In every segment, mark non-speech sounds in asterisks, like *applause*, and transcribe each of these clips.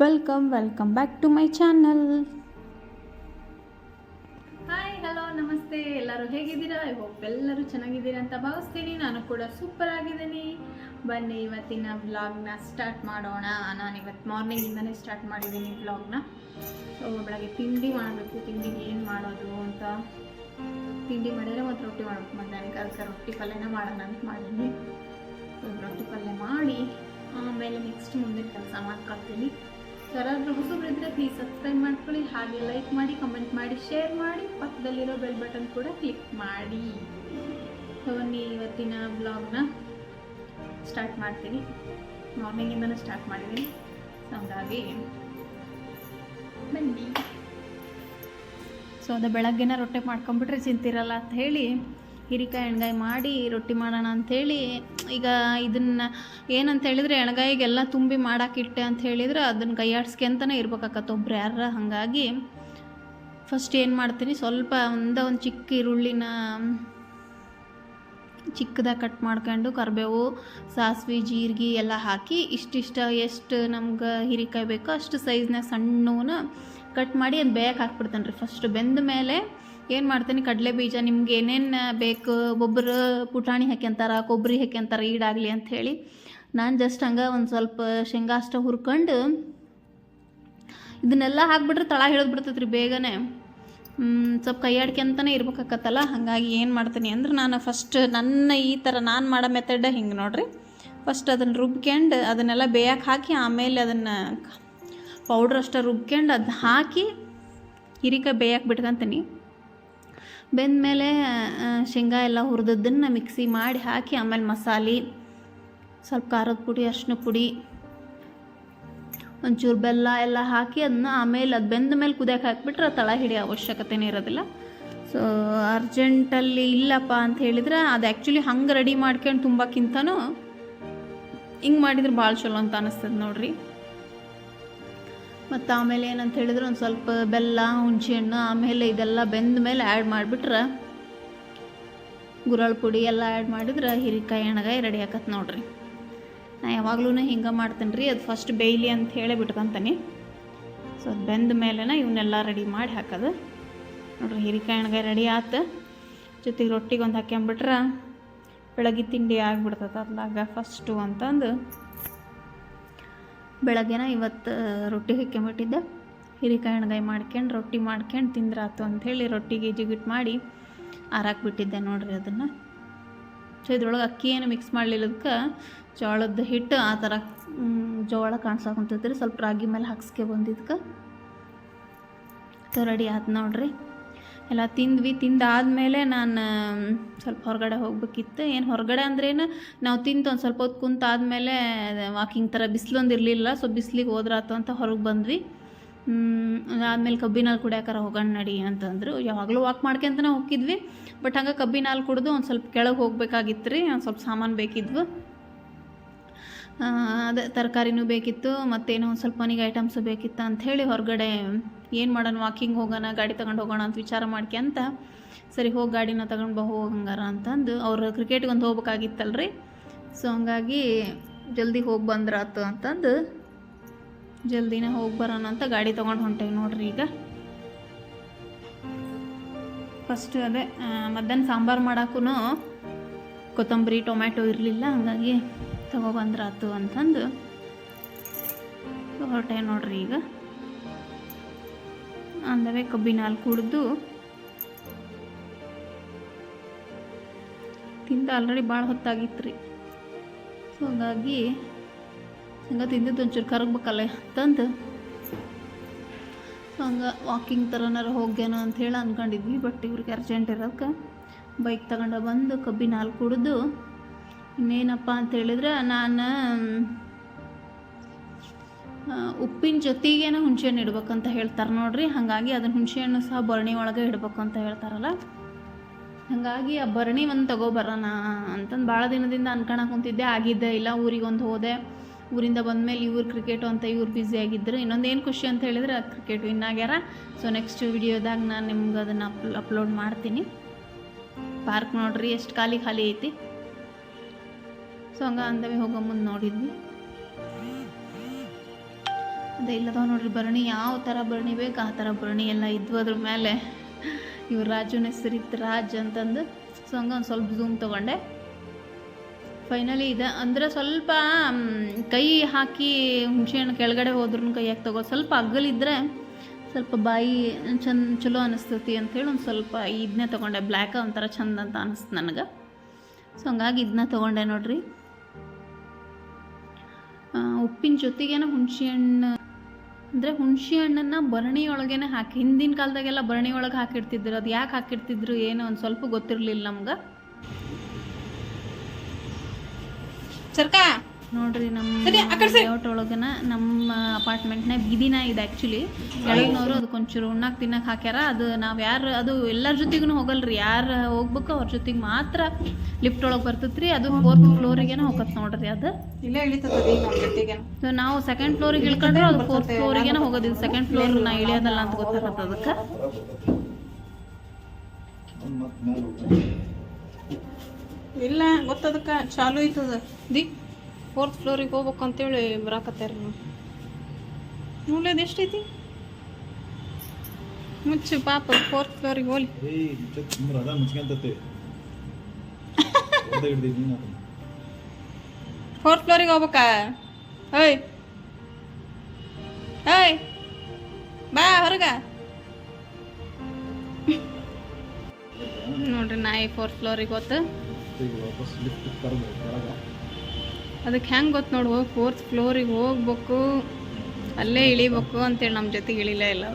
Welcome welcome back to my channel hi hello ನಮಸ್ತೆ ಎಲ್ಲರೂ ಹೇಗಿದ್ದೀರಾ? ಎಲ್ಲರೂ ಚೆನ್ನಾಗಿದ್ದೀರಾ ಅಂತ ಭಾವಿಸ್ತೀನಿ. ನಾನು ಕೂಡ ಸೂಪರ್ ಆಗಿದ್ದೀನಿ. ಬನ್ನಿ, ಇವತ್ತಿನ ವ್ಲಾಗ್ನ ಸ್ಟಾರ್ಟ್ ಮಾಡೋಣ. ನಾನು ಇವತ್ತು ಮಾರ್ನಿಂಗಿಂದನೇ ಸ್ಟಾರ್ಟ್ ಮಾಡಿದ್ದೀನಿ ವ್ಲಾಗ್ನ ಸೊ ಬೆಳಗ್ಗೆ ತಿಂಡಿ ಮಾಡಬೇಕು. ತಿಂಡಿಗೆ ಏನು ಮಾಡೋದು ಅಂತ ತಿಂಡಿ ಮಾಡಿದರೆ ಮತ್ತು ರೊಟ್ಟಿ ಮಾಡಬೇಕು. ಮಧ್ಯಾಹ್ನ ಅದಕ್ಕೆ ರೊಟ್ಟಿ ಪಲ್ಯನ ಮಾಡೋಣ ಅಂತ ಮಾಡೀನಿ ರೊಟ್ಟಿ ಪಲ್ಯ ಮಾಡಿ, ಆಮೇಲೆ ನೆಕ್ಸ್ಟ್ ಮುಂದಿನ ಕೆಲಸ ಮಾಡ್ಕೊಳ್ತೀನಿ. ಯಾರಾದರೂ ಹೊಸಬ್ರಿದ್ರೆ ಪ್ಲೀಸ್ ಸಬ್ಸ್ಕ್ರೈಬ್ ಮಾಡ್ಕೊಳ್ಳಿ. ಹಾಗೆ ಲೈಕ್ ಮಾಡಿ ಕಮೆಂಟ್ ಮಾಡಿ ಶೇರ್ ಮಾಡಿ. ಪಕ್ಕದಲ್ಲಿರೋ ಬೆಲ್ ಬಟನ್ ಕೂಡ ಕ್ಲಿಕ್ ಮಾಡಿ. ಸೊ ನೀ ಇವತ್ತಿನ ಬ್ಲಾಗ್ನ ಸ್ಟಾರ್ಟ್ ಮಾಡ್ತೀನಿ. ಮಾರ್ನಿಂಗಿಂದನೂ ಸ್ಟಾರ್ಟ್ ಮಾಡಿದ್ದೀನಿ. ಸೊ ಹಂಗಾಗಿ ಬನ್ನಿ. ಸೊ ಅದು ಬೆಳಗ್ಗೆನ ರೊಟ್ಟಿ ಮಾಡ್ಕೊಂಬಿಟ್ರೆ ಚಿಂತಿರಲ್ಲ ಅಂತ ಹೇಳಿ ಹಿರಿಕಾಯಿ ಎಣ್ಗಾಯಿ ಮಾಡಿ ರೊಟ್ಟಿ ಮಾಡೋಣ ಅಂಥೇಳಿ ಈಗ ಇದನ್ನು ಏನಂತ ಹೇಳಿದರೆ ಎಣ್ಗಾಯಿಗೆಲ್ಲ ತುಂಬಿ ಮಾಡೋಕ್ಕಿಟ್ಟೆ ಅಂತ ಹೇಳಿದ್ರೆ ಅದನ್ನು ಕೈಯಾಡ್ಸ್ಕೊಂತನೇ ಇರ್ಬೇಕಾಗತ್ತೆ ಒಬ್ರು ಯಾರ ಹಾಗಾಗಿ. ಫಸ್ಟ್ ಏನು ಮಾಡ್ತೀನಿ? ಸ್ವಲ್ಪ ಒಂದ ಒಂದು ಚಿಕ್ಕ ಈರುಳ್ಳಿನ ಚಿಕ್ಕದಾಗಿ ಕಟ್ ಮಾಡ್ಕೊಂಡು ಕರಿಬೇವು, ಸಾಸಿವೆ, ಜೀರಿಗೆ ಎಲ್ಲ ಹಾಕಿ ಇಷ್ಟಿಷ್ಟ ಎಷ್ಟು ನಮ್ಗೆ ಹೀರಿಕಾಯಿ ಬೇಕೋ ಅಷ್ಟು ಸೈಜ್ನಾಗ ಸಣ್ಣವನ್ನ ಕಟ್ ಮಾಡಿ ಅದು ಬೇಯಕ್ಕೆ ಹಾಕ್ಬಿಡ್ತೇನೆ ರೀ. ಫಸ್ಟ್ ಬೆಂದ ಮೇಲೆ ಏನು ಮಾಡ್ತೀನಿ, ಕಡಲೆ ಬೀಜ ನಿಮ್ಗೆ ಏನೇನು ಬೇಕು ಒಬ್ಬರು ಪುಟಾಣಿ ಹಾಕ್ಯಂತಾರ, ಕೊಬ್ಬರಿ ಹಾಕ್ಯಂತಾರ, ಈಡಾಗಲಿ ಅಂಥೇಳಿ ನಾನು ಜಸ್ಟ್ ಹಂಗೆ ಒಂದು ಸ್ವಲ್ಪ ಶೇಂಗಾ ಅಷ್ಟ ಹುರ್ಕೊಂಡು ಇದನ್ನೆಲ್ಲ ಹಾಕ್ಬಿಟ್ರೆ ತಳ ಹಿಡಿದ್ಬಿಡ್ತೈತೆ ರೀ ಬೇಗನೆ. ಸ್ವಲ್ಪ ಕೈಯಾಡ್ಕೊಂತನೇ ಇರ್ಬೇಕಾಕತ್ತಲ್ಲ? ಹಾಗಾಗಿ ಏನು ಮಾಡ್ತೀನಿ ಅಂದ್ರೆ ನಾನು ಫಸ್ಟ್ ನನ್ನ ಈ ಥರ ನಾನು ಮಾಡೋ ಮೆಥಡ್ ಹಿಂಗೆ ನೋಡ್ರಿ. ಫಸ್ಟ್ ಅದನ್ನು ರುಬ್ಕೊಂಡು ಅದನ್ನೆಲ್ಲ ಬೇಯಕ್ಕೆ ಹಾಕಿ ಆಮೇಲೆ ಅದನ್ನು ಪೌಡ್ರ್ ಅಷ್ಟೇ ರುಬ್ಕೊಂಡು ಅದನ್ನ ಹಾಕಿ ಹಿರಿಕಾಯಿ ಬೇಯಕ್ಕೆ ಬಿಟ್ಕೊಂತೀನಿ. ಬೆಂದಮೇಲೆ ಶೇಂಗಾ ಎಲ್ಲ ಹುರಿದದ್ದನ್ನು ಮಿಕ್ಸಿ ಮಾಡಿ ಹಾಕಿ ಆಮೇಲೆ ಮಸಾಲೆ, ಸ್ವಲ್ಪ ಖಾರದ ಪುಡಿ, ಅರಿಶಿನ ಪುಡಿ ಒಂಚೂರು ಬೆಲ್ಲ ಎಲ್ಲ ಹಾಕಿ ಅದನ್ನ ಆಮೇಲೆ ಅದು ಬೆಂದ ಮೇಲೆ ಕುದಿಯಕ್ಕೆ ಹಾಕಿಬಿಟ್ರೆ ತಳ ಹಿಡಿಯೋ ಅವಶ್ಯಕತೆನೇ ಇರೋದಿಲ್ಲ. ಸೊ ಅರ್ಜೆಂಟಲ್ಲಿ ಇಲ್ಲಪ್ಪ ಅಂತ ಹೇಳಿದ್ರೆ ಅದು ಆ್ಯಕ್ಚುಲಿ ಹಂಗೆ ರೆಡಿ ಮಾಡ್ಕೊಂಡು ತುಂಬಕ್ಕಿಂತನೂ ಹಿಂಗೆ ಮಾಡಿದ್ರೆ ಭಾಳ ಚಲೋ ಅಂತ ಅನಿಸ್ತದೆ ನೋಡ್ರಿ. ಮತ್ತು ಆಮೇಲೆ ಏನಂತ ಹೇಳಿದ್ರೆ ಒಂದು ಸ್ವಲ್ಪ ಬೆಲ್ಲ, ಹುಣಸೆಹಣ್ಣು, ಆಮೇಲೆ ಇದೆಲ್ಲ ಬೆಂದ ಮೇಲೆ ಆ್ಯಡ್ ಮಾಡಿಬಿಟ್ರೆ ಗುರಳ್ ಪುಡಿ ಎಲ್ಲ ಆ್ಯಡ್ ಮಾಡಿದ್ರೆ ಹಿರಿಕಾಯಿ, ಎಣ್ಗಾಯಿ ರೆಡಿ ಆಕತ್ ನೋಡ್ರಿ. ನಾ ಯಾವಾಗಲೂ ಹಿಂಗೆ ಮಾಡ್ತೀನಿ ರೀ ಅದು ಫಸ್ಟ್ ಬೇಯ್ಲಿ ಅಂತ ಹೇಳಿ ಬಿಟ್ಕೊಂತೀನಿ. ಸೊ ಅದು ಬೆಂದ ಮೇಲೆನ ಇವನ್ನೆಲ್ಲ ರೆಡಿ ಮಾಡಿ ಹಾಕೋದು. ನೋಡ್ರಿ ಹಿರಿಕಾಯಿ ಎಣ್ಗಾಯಿ ರೆಡಿ ಆತು. ಜೊತೆಗೆ ರೊಟ್ಟಿಗೆ ಒಂದು ಹಾಕ್ಯಂಬಿಟ್ರೆ ಬೆಳಗ್ಗೆ ತಿಂಡಿ ಆಗಿಬಿಡ್ತದೆ ಅದ್ಲಾಗ ಫಸ್ಟು ಅಂತಂದು. ಬೆಳಗ್ಗೆನ ಇವತ್ತು ರೊಟ್ಟಿ ಹಾಕ್ಯಂಬಿಟ್ಟಿದ್ದೆ. ಹಿರಿಕಾಯಿ ಎಣ್ಗಾಯಿ ಮಾಡ್ಕೊಂಡು ರೊಟ್ಟಿ ಮಾಡ್ಕೊಂಡು ತಿಂದ್ರಾತು ಅಂಥೇಳಿ ರೊಟ್ಟಿಗೆ ಜಿಗಿಟ್ ಮಾಡಿ ಆರಾಕ್ಬಿಟ್ಟಿದ್ದೆ ನೋಡಿರಿ ಅದನ್ನು. ಸೊ ಇದ್ರೊಳಗೆ ಅಕ್ಕಿ ಏನು ಮಿಕ್ಸ್ ಮಾಡಲಿಲ್ಲದಕ್ಕೆ ಜೋಳದ ಹಿಟ್ಟು ಆ ಥರ ಜೋಳ ಕಾಣಿಸ್ಕೊಂತೈತ್ರಿ. ಸ್ವಲ್ಪ ರಾಗಿ ಮೇಲೆ ಹಾಕ್ಸ್ಕೆ ಬಂದಿದ್ಕೆ. ಸೊ ರೆಡಿ ಆಯ್ತು ನೋಡ್ರಿ. ಎಲ್ಲ ತಿಂದ್ವಿ. ತಿಂದಾದಮೇಲೆ ನಾನು ಸ್ವಲ್ಪ ಹೊರಗಡೆ ಹೋಗ್ಬೇಕಿತ್ತು. ಏನು ಹೊರಗಡೆ ಅಂದ್ರೇನು ನಾವು ತಿಂತು ಒಂದು ಸ್ವಲ್ಪ ಹೊತ್ತು ಕುಂತಾದ್ಮೇಲೆ ವಾಕಿಂಗ್ ಥರ ಬಿಸಿಲೊಂದು ಇರಲಿಲ್ಲ. ಸೊ ಬಿಸಿಲಿಗೆ ಹೋದ್ರಾತು ಅಂತ ಹೊರಗೆ ಬಂದ್ವಿ. ಆದಮೇಲೆ ಕಬ್ಬಿನಲ್ಲಿ ಕುಡಿಯಾಕಾರ ಹೋಗೋಣ ನಡಿ ಅಂತಂದರು. ಯಾವಾಗಲೂ ವಾಕ್ ಮಾಡ್ಕೊಂತನೇ ಹೋಗಿದ್ವಿ ಬಟ್ ಹಂಗೆ ಕಬ್ಬಿನಾಲ್ ಕುಡಿದು ಒಂದು ಸ್ವಲ್ಪ ಕೆಳಗೆ ಹೋಗ್ಬೇಕಾಗಿತ್ತು ರೀ, ಒಂದು ಸ್ವಲ್ಪ ಸಾಮಾನು ಬೇಕಿದ್ವು. ಅದೇ ತರಕಾರಿನೂ ಬೇಕಿತ್ತು, ಮತ್ತೇನೋ ಒಂದು ಸ್ವಲ್ಪ ಮನೆಗೆ ಐಟಮ್ಸು ಬೇಕಿತ್ತು ಅಂಥೇಳಿ ಹೊರಗಡೆ ಏನು ಮಾಡೋಣ ವಾಕಿಂಗ್ ಹೋಗೋಣ, ಗಾಡಿ ತಗೊಂಡು ಹೋಗೋಣ ಅಂತ ವಿಚಾರ ಮಾಡ್ಕೊಂತ ಸರಿ ಹೋಗಿ ಗಾಡಿನ ತಗೊಂಡು ಬಾ ಹಂಗಾರ ಅಂತಂದು ಅವ್ರು ಕ್ರಿಕೆಟ್ಗೆ ಒಂದು ಹೋಗ್ಬೇಕಾಗಿತ್ತಲ್ರಿ. ಸೊ ಹಂಗಾಗಿ ಜಲ್ದಿ ಹೋಗಿ ಬಂದ್ರಾತು ಅಂತಂದು ಜಲ್ದಿನೇ ಹೋಗಿ ಬರೋಣ ಅಂತ ಗಾಡಿ ತೊಗೊಂಡು ಹೊಂಟೇವೆ ನೋಡ್ರಿ ಈಗ. ಫಸ್ಟ್ ಅದೇ ಮಧ್ಯಾಹ್ನ ಸಾಂಬಾರು ಮಾಡೋಕ್ಕೂ ಕೊತ್ತಂಬರಿ, ಟೊಮ್ಯಾಟೊ ಇರಲಿಲ್ಲ, ಹಾಗಾಗಿ ತಗೊಬಂದ್ರಾತು ಅಂತಂದು ಹೊರಟೆ ನೋಡ್ರಿ ಈಗ. ಅಂದರೆ ಕಬ್ಬಿನ ಹಾಲು ಕುಡಿದು ತಿಂದು ಆಲ್ರೆಡಿ ಭಾಳ ಹೊತ್ತಾಗಿತ್ತು ರೀ ಸೊ ಹಾಗಾಗಿ ಹಂಗೆ ತಿಂದಿದ್ದು ಒಂಚೂರು ಕರಗ್ಬೇಕಲ್ಲ. ತಂದು ಹಂಗೆ ವಾಕಿಂಗ್ ಥರನಾರ ಹೋಗ್ಯಾನೋ ಅಂತ ಹೇಳಿ ಅಂದ್ಕೊಂಡಿದ್ವಿ ಬಟ್ ಇವ್ರಿಗೆ ಅರ್ಜೆಂಟ್ ಇರೋದಕ್ಕೆ. ಬೈಕ್ ತಗೊಂಡು ಬಂದು ಕಬ್ಬಿನ ಹಾಲು ಕುಡಿದು, ಇನ್ನೇನಪ್ಪ ಅಂತ ಹೇಳಿದ್ರೆ ನಾನು ಉಪ್ಪಿನ ಜೊತೆಗೇನೆ ಹುಣಸೆಹಣ್ಣು ಇಡ್ಬೇಕಂತ ಹೇಳ್ತಾರೆ ನೋಡ್ರಿ, ಹಾಗಾಗಿ ಅದನ್ನ ಹುಣಸೆಹಣ್ಣು ಸಹ ಭರಣಿ ಒಳಗೆ ಇಡ್ಬೇಕು ಅಂತ ಹೇಳ್ತಾರಲ್ಲ. ಹಾಗಾಗಿ ಆ ಭರಣಿ ಒಂದು ತಗೊಬರೋಣ ಅಂತಂದು ಭಾಳ ದಿನದಿಂದ ಅನ್ಕೊಳಕ್ ಕುಂತಿದ್ದೆ, ಆಗಿದ್ದೆ ಇಲ್ಲ ಊರಿಗೆ ಒಂದು ಹೋದೆ. ಊರಿಂದ ಬಂದಮೇಲೆ ಇವ್ರು ಕ್ರಿಕೆಟು ಅಂತ ಇವ್ರು ಬ್ಯುಸಿ ಆಗಿದ್ದರು ಇನ್ನೊಂದು ಏನು ಖುಷಿ ಅಂತ ಹೇಳಿದ್ರೆ ಕ್ರಿಕೆಟ್ ವಿನ್ ಆಗ್ಯಾರ. ಸೊ ನೆಕ್ಸ್ಟ್ ವಿಡಿಯೋದಾಗ ನಾನು ನಿಮ್ಗೆ ಅದನ್ನು ಅಪ್ ಅಪ್ಲೋಡ್ ಮಾಡ್ತೀನಿ. ಪಾರ್ಕ್ ನೋಡ್ರಿ, ಎಷ್ಟು ಖಾಲಿ ಖಾಲಿ ಐತಿ. ಸೊ ಹಂಗೆ ಅಂದೆ ಹೋಗೋ ಮುಂದೆ ನೋಡಿದ್ವಿ. ಅದೇ ಇಲ್ಲದವ ನೋಡ್ರಿ ಭರಣಿ ಯಾವ ಥರ ಭರಣಿ ಬೇಕು ಆ ಥರ ಭರಣಿ ಎಲ್ಲ ಇದ್ವು ಅದ್ರ ಮೇಲೆ. ಇವ್ರು ರಾಜನ ಹೆಸರಿತ್ತು ರಾಜ್ ಅಂತಂದು. ಸೊ ಹಂಗೆ ಒಂದು ಸ್ವಲ್ಪ ಝೂಮ್ ತೊಗೊಂಡೆ. ಫೈನಲಿ ಇದೆ. ಅಂದರೆ ಸ್ವಲ್ಪ ಕೈ ಹಾಕಿ ಹುಣಸೆಹಣ್ಣು ಕೆಳಗಡೆ ಹೋದ್ರೂ ಕೈಯಾಗಿ ತಗೋ. ಸ್ವಲ್ಪ ಅಗ್ಗಲಿದ್ದರೆ ಸ್ವಲ್ಪ ಬಾಯಿ ಚಂದ, ಚಲೋ ಅನಿಸ್ತತಿ ಅಂಥೇಳಿ ಒಂದು ಸ್ವಲ್ಪ ಇದನ್ನೇ ತೊಗೊಂಡೆ. ಬ್ಲ್ಯಾಕ ಒಂಥರ ಚಂದ ಅಂತ ಅನಿಸ್ತು ನನಗೆ. ಸೊ ಹಂಗಾಗಿ ಇದನ್ನ ತೊಗೊಂಡೆ ನೋಡ್ರಿ. ಉಪ್ಪಿನ ಜೊತೆಗೇನೆ ಹುಣಸೆ ಹಣ್ಣು ಅಂದರೆ ಹುಣಸೆ ಹಣ್ಣನ್ನು ಭರಣಿ ಒಳಗೇನೆ ಹಾಕಿ, ಹಿಂದಿನ ಕಾಲದಾಗೆಲ್ಲ ಭರಣಿ ಒಳಗೆ ಹಾಕಿಡ್ತಿದ್ರು ಅದು ಯಾಕೆ ಹಾಕಿಡ್ತಿದ್ರು ಏನೋ ಒಂದು ಸ್ವಲ್ಪ ಗೊತ್ತಿರಲಿಲ್ಲ ನಮ್ಗೆ. ಸರ್ಕಾ? ನೋಡ್ರಿ ನಮ್ಮ ಸರಿ, ಆ ಕಡೆ ಸರಿ. ಲೇಔಟ್ ಒಳಗನ ನಮ್ಮ ಅಪಾರ್ಟ್ಮೆಂಟ್ನ ಬೀದಿನ ಇದೆ ಆ್ಯಕ್ಚುಲಿ ಕೆಳಗಿನವರು ಅದಕ್ಕೊಂಚೂರು ಉಣ್ಣಾಕ್ ತಿನ್ನಕ್ಕೆ ಹಾಕ್ಯಾರ. ಅದು ನಾವು ಯಾರು ಅದು ಎಲ್ಲರ ಜೊತೆಗೂ ಹೋಗಲ್ರಿ. ಯಾರು ಹೋಗ್ಬೇಕು ಅವ್ರ ಜೊತೆಗೆ ಮಾತ್ರ ಲಿಫ್ಟ್ ಒಳಗೆ ಬರ್ತೈತ್ರಿ. ಅದು ಫೋರ್ತ್ ಫ್ಲೋರಿಗೇನ ಹೋಗತ್ ನೋಡ್ರಿ ಅದು. ಇಲ್ಲೇ ಇಳಿತದ ನಾವು ಸೆಕೆಂಡ್ ಫ್ಲೋರಿಗೆ ಇಳ್ಕೊಂಡ್ರೆ ಅದು ಫೋರ್ತ್ ಫ್ಲೋರಿಗೇನ ಹೋಗೋದಿಲ್ಲ ಸೆಕೆಂಡ್ ಫ್ಲೋರ್ ನಾ ಇಳಿಯೋದಲ್ಲ ಅಂತ ಗೊತ್ತಾಗತ್ತೆ ಅದಕ್ಕೆ. ಇಲ್ಲ ಗೊತ್ತದಕ್ಕೆ ಚಾಲು ಐತದ ದಿ ಫೋರ್ತ್ ಫ್ಲೋರಿಗೆ ಹೋಗ್ಬೇಕು ಅಂತೇಳಿ ಬರಾಕತ್ತಾರ ನಾವು ನೋಡ್ಲೇದು ಎಷ್ಟೈತಿ? ಮುಚ್ಚು ಪಾಪ ಫೋರ್ತ್ ಫ್ಲೋರಿಗೆ ಹೋಲಿ ಅದನ್ನ. ಫೋರ್ತ್ ಫ್ಲೋರಿಗೆ ಹೋಗ್ಬೇಕಾ? ಓಯ್. ಓಯ್. ಬಾ ಹೊರಗ. ನೋಡ್ರಿ ನಾಯಿ ಫೋರ್ತ್ ಫ್ಲೋರಿಗೆ ಗೊತ್ತು ಈಗ ವಾಪಸ್ ಲಿಫ್ಟ್ ಕರ್ದು ಕೆಳಗ ಅದಕ್ಕೆ ಹೆಂಗೆ ಗೊತ್ತು ನೋಡು ಫೋರ್ತ್ ಫ್ಲೋರಿಗೆ ಹೋಗ್ಬೇಕು ಅಲ್ಲೇ ಇಳಿಬೇಕು ಅಂತೇಳಿ ನಮ್ಮ ಜೊತೆಗೆ ಇಳಿಲೇ ಇಲ್ಲ.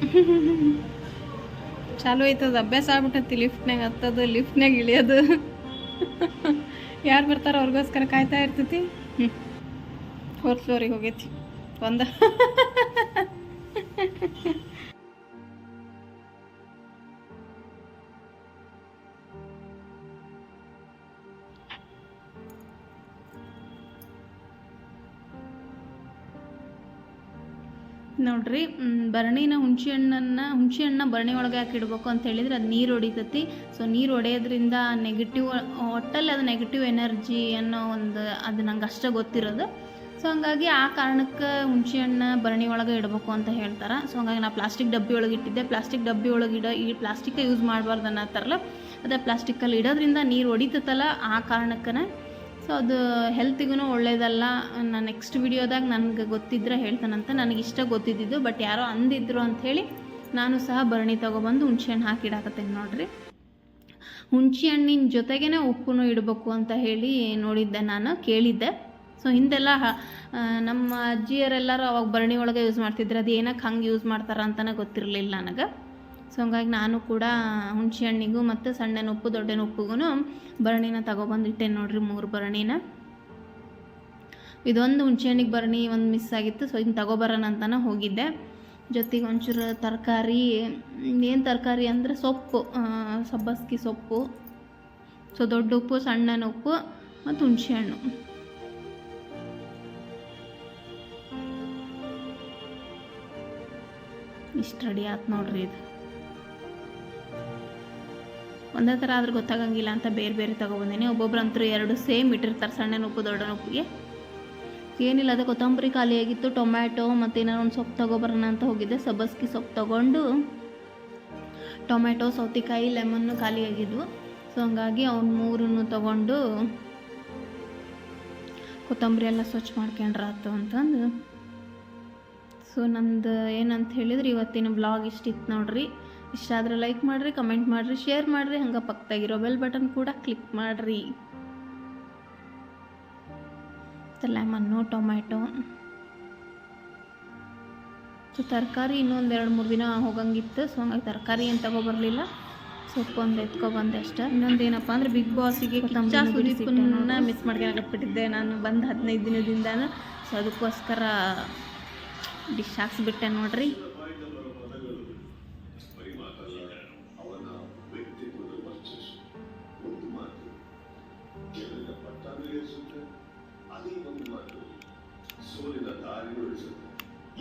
*laughs* ಚಾಲು ಐತದ ಅಭ್ಯಾಸ ಆಗ್ಬಿಟ್ಟೈತಿ ಲಿಫ್ಟ್ನಾಗ ಹತ್ತದು ಲಿಫ್ಟ್ನಾಗ ಇಳಿಯೋದು. *laughs* ಯಾರು ಬರ್ತಾರೋ ಅವ್ರಿಗೋಸ್ಕರ ಕಾಯ್ತಾ ಇರ್ತೈತಿ. ಹ್ಞೂ ಫೋರ್ತ್ ಫ್ಲೋರಿಗೆ ಹೋಗೈತಿ ಒಂದ. *laughs* ನೋಡ್ರಿ ಭರಣಿನ ಹುಣ್ಸೆ ಹಣ್ಣನ್ನು ಹುಣಸೆ ಹಣ್ಣನ್ನ ಭರಣಿ ಒಳಗೆ ಹಾಕಿ ಇಡ್ಬೇಕು ಅಂತ ಹೇಳಿದ್ರೆ ಅದು ನೀರು ಹೊಡಿತೈತಿ. ಸೊ ನೀರು ಹೊಡೆಯೋದ್ರಿಂದ ನೆಗೆಟಿವ್ ಒಟ್ಟಲ್ಲಿ ಅದು ನೆಗೆಟಿವ್ ಎನರ್ಜಿ ಅನ್ನೋ ಒಂದು ಅದು ನಂಗೆ ಅಷ್ಟೇ ಗೊತ್ತಿರೋದು. ಸೊ ಹಂಗಾಗಿ ಆ ಕಾರಣಕ್ಕೆ ಹುಣಸೆ ಹಣ್ಣ ಭರಣಿ ಒಳಗೆ ಇಡಬೇಕು ಅಂತ ಹೇಳ್ತಾರೆ. ಸೊ ಹಂಗಾಗಿ ನಾ ಪ್ಲಾಸ್ಟಿಕ್ ಡಬ್ಬಿ ಒಳಗೆ ಇಟ್ಟಿದ್ದೆ. ಪ್ಲಾಸ್ಟಿಕ್ ಡಬ್ಬಿ ಒಳಗೆ ಇಡ, ಈ ಪ್ಲಾಸ್ಟಿಕ್ ಯೂಸ್ ಮಾಡಬಾರ್ದು ಅನ್ನತ್ತಾರಲ್ಲ ಅದೇ ಪ್ಲಾಸ್ಟಿಕ್ಕಲ್ಲಿ ಇಡೋದ್ರಿಂದ ನೀರು ಹೊಡಿತೈತಲ್ಲ ಆ ಕಾರಣಕ್ಕನೇ ಸೊ ಅದು ಹೆಲ್ತಿಗೂ ಒಳ್ಳೇದಲ್ಲ. ನಾನು ನೆಕ್ಸ್ಟ್ ವಿಡಿಯೋದಾಗ ನನಗೆ ಗೊತ್ತಿದ್ರೆ ಹೇಳ್ತಾನಂತ ನನಗೆ ಇಷ್ಟ ಗೊತ್ತಿದ್ದಿದ್ದು ಬಟ್ ಯಾರೋ ಅಂದಿದ್ರು ಅಂಥೇಳಿ ನಾನು ಸಹ ಭರಣಿ ತೊಗೊಬಂದು ಹುಣ್ಸೆಹಣ್ಣು ಹಾಕಿಡಾಕತ್ತೇನೆ ನೋಡಿರಿ. ಹುಣ್ಸೆ ಹಣ್ಣಿನ ಜೊತೆಗೇ ಉಪ್ಪು ಇಡಬೇಕು ಅಂತ ಹೇಳಿ ನೋಡಿದ್ದೆ ನಾನು, ಕೇಳಿದ್ದೆ. ಸೊ ಹಿಂದೆಲ್ಲ ನಮ್ಮ ಅಜ್ಜಿಯರೆಲ್ಲರೂ ಅವಾಗ ಭರಣಿ ಒಳಗೆ ಯೂಸ್ ಮಾಡ್ತಿದ್ರು ಅದು ಏನಕ್ಕೆ ಹಂಗೆ ಯೂಸ್ ಮಾಡ್ತಾರೆ ಅಂತಲೇ ಗೊತ್ತಿರಲಿಲ್ಲ ನನಗೆ. ಸೊ ಹಂಗಾಗಿ ನಾನು ಕೂಡ ಹುಣಸೆ ಹಣ್ಣಿಗೂ ಮತ್ತು ಸಣ್ಣನ ಉಪ್ಪು ದೊಡ್ಡ ಉಪ್ಪುಗೂ ಭರಣಿನ ತಗೊಬಂದಿಟ್ಟೆ ನೋಡಿರಿ ಮೂರು ಭರಣಿನ. ಇದೊಂದು ಹುಣಸೆ ಹಣ್ಣಿಗೆ ಭರಣಿ ಒಂದು ಮಿಸ್ ಆಗಿತ್ತು. ಸೊ ಇದನ್ನ ತಗೊಬರೋಣ ಅಂತಾನೆ ಹೋಗಿದ್ದೆ. ಜೊತೆಗೆ ಒಂಚೂರು ತರಕಾರಿ ಏನು ತರಕಾರಿ ಅಂದರೆ ಸೊಪ್ಪು ಸಬ್ಬಸ್ಗಿ ಸೊಪ್ಪು. ಸೊ ದೊಡ್ಡ ಉಪ್ಪು ಸಣ್ಣನ ಉಪ್ಪು ಮತ್ತು ಹುಣಸೆ ಹಣ್ಣು. ಇಷ್ಟು ರೆಡಿ ಆಯ್ತು ನೋಡ್ರಿ ಇದು. ಒಂದೇ ಥರ ಆದ್ರೆ ಗೊತ್ತಾಗಂಗಿಲ್ಲ ಅಂತ ಬೇರೆ ಬೇರೆ ತೊಗೊಬಂದೀನಿ. ಒಬ್ಬೊಬ್ರಂತೂ ಎರಡು ಸೇಮ್ ಇಟ್ಟಿರ್ತಾರೆ, ಸಣ್ಣ ಉಪ್ಪು ದೊಡ್ಡ ಉಪ್ಪಿಗೆ ಏನಿಲ್ಲ, ಅದು ಕೊತ್ತಂಬರಿ ಖಾಲಿಯಾಗಿತ್ತು, ಟೊಮ್ಯಾಟೊ ಮತ್ತು ಏನಾರು ಒಂದು ಸೊಪ್ಪು ತೊಗೊಬರೋಣ ಅಂತ ಹೋಗಿದ್ದೆ. ಸಬ್ಬಸ್ಗಿ ಸೊಪ್ಪು ತೊಗೊಂಡು ಟೊಮ್ಯಾಟೊ, ಸೌತೆಕಾಯಿ ಲೆಮನ್ನು ಖಾಲಿಯಾಗಿದ್ವು. ಸೊ ಹಂಗಾಗಿ ಅವ್ನು ಮೂರನ್ನು ತೊಗೊಂಡು ಕೊತ್ತಂಬರಿ ಎಲ್ಲ ಸ್ವಚ್ಛ ಮಾಡ್ಕೊಂಡ್ರಾತು ಅಂತಂದು. ಸೊ ನಂದು ಏನಂತ ಹೇಳಿದ್ರೆ ಇವತ್ತಿನ ಬ್ಲಾಗ್ ಇಷ್ಟಿತ್ತು ನೋಡ್ರಿ. ಇಷ್ಟ ಆದರೆ ಲೈಕ್ ಮಾಡಿರಿ ಕಮೆಂಟ್ ಮಾಡಿರಿ ಶೇರ್ ಮಾಡಿರಿ ಹಂಗೆ ಪಕ್ಕದಾಗಿರೋ ಬೆಲ್ ಬಟನ್ ಕೂಡ ಕ್ಲಿಕ್ ಮಾಡಿರಿ. ಲೆಮನ್ನು ಟೊಮ್ಯಾಟೊ ಸೊ ತರಕಾರಿ ಇನ್ನೊಂದು ಎರಡು ಮೂರು ದಿನ ಹೋಗಂಗಿತ್ತು. ಸೊ ಹಂಗಾಗಿ ತರಕಾರಿ ಏನು ತಗೊಬರ್ಲಿಲ್ಲ ಸೊಪ್ಪು ಒಂದು ಎತ್ಕೊಬಂದೆ ಅಷ್ಟೇ. ಇನ್ನೊಂದು ಏನಪ್ಪ ಅಂದ್ರೆ ಬಿಗ್ ಬಾಸಿಗೆ ಸುದೀಪನ್ನ ಮಿಸ್ ಮಾಡ್ಕೊಳಕತ್ಬಿಟ್ಟಿದ್ದೆ ನಾನು. ಬಂದು ಹದಿನೈದು ದಿನದಿಂದ ಸೊ ಅದಕ್ಕೋಸ್ಕರ ಡಿಶ್ ಹಾಕ್ಸ್ಬಿಟ್ಟೆ ನೋಡ್ರಿ.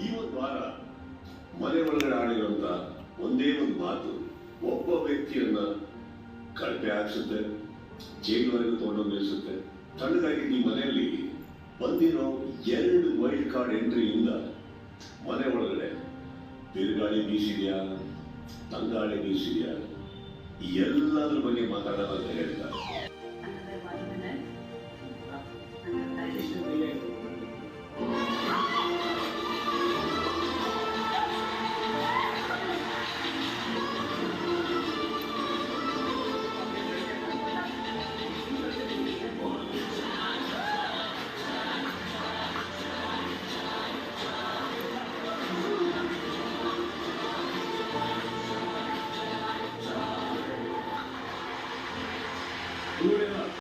ಈ ಒಂದು ವಾರ ಮನೆ ಒಳಗಡೆ ಆಡಿರುವಂತ ಒಂದೇ ಒಂದು ಮಾತು, ಒಬ್ಬ ವ್ಯಕ್ತಿಯನ್ನ ಕಳಪೆ ಹಾಕ್ಸುತ್ತೆ, ಜೈಲ್ವರೆಗೂ ತಗೊಂಡೋಗಿ ನಿಲ್ಲಿಸುತ್ತೆ. ನಿಮ್ಮ ಮನೆಯಲ್ಲಿ ಬಂದಿರೋ ಎರಡು ವೈಲ್ಡ್ ಕಾರ್ಡ್ ಎಂಟ್ರಿಯಿಂದ ಮನೆ ಒಳಗಡೆ ಬಿರುಗಾಳಿ ಬೀಸಿದ್ಯಾ, ತಂಗಾಳಿ ಬೀಸಿದ್ಯಾ ಎಲ್ಲದರ ಬಗ್ಗೆ ಮಾತಾಡೋಣ ಅಂತ ಹೇಳಿದ್ದಾರೆ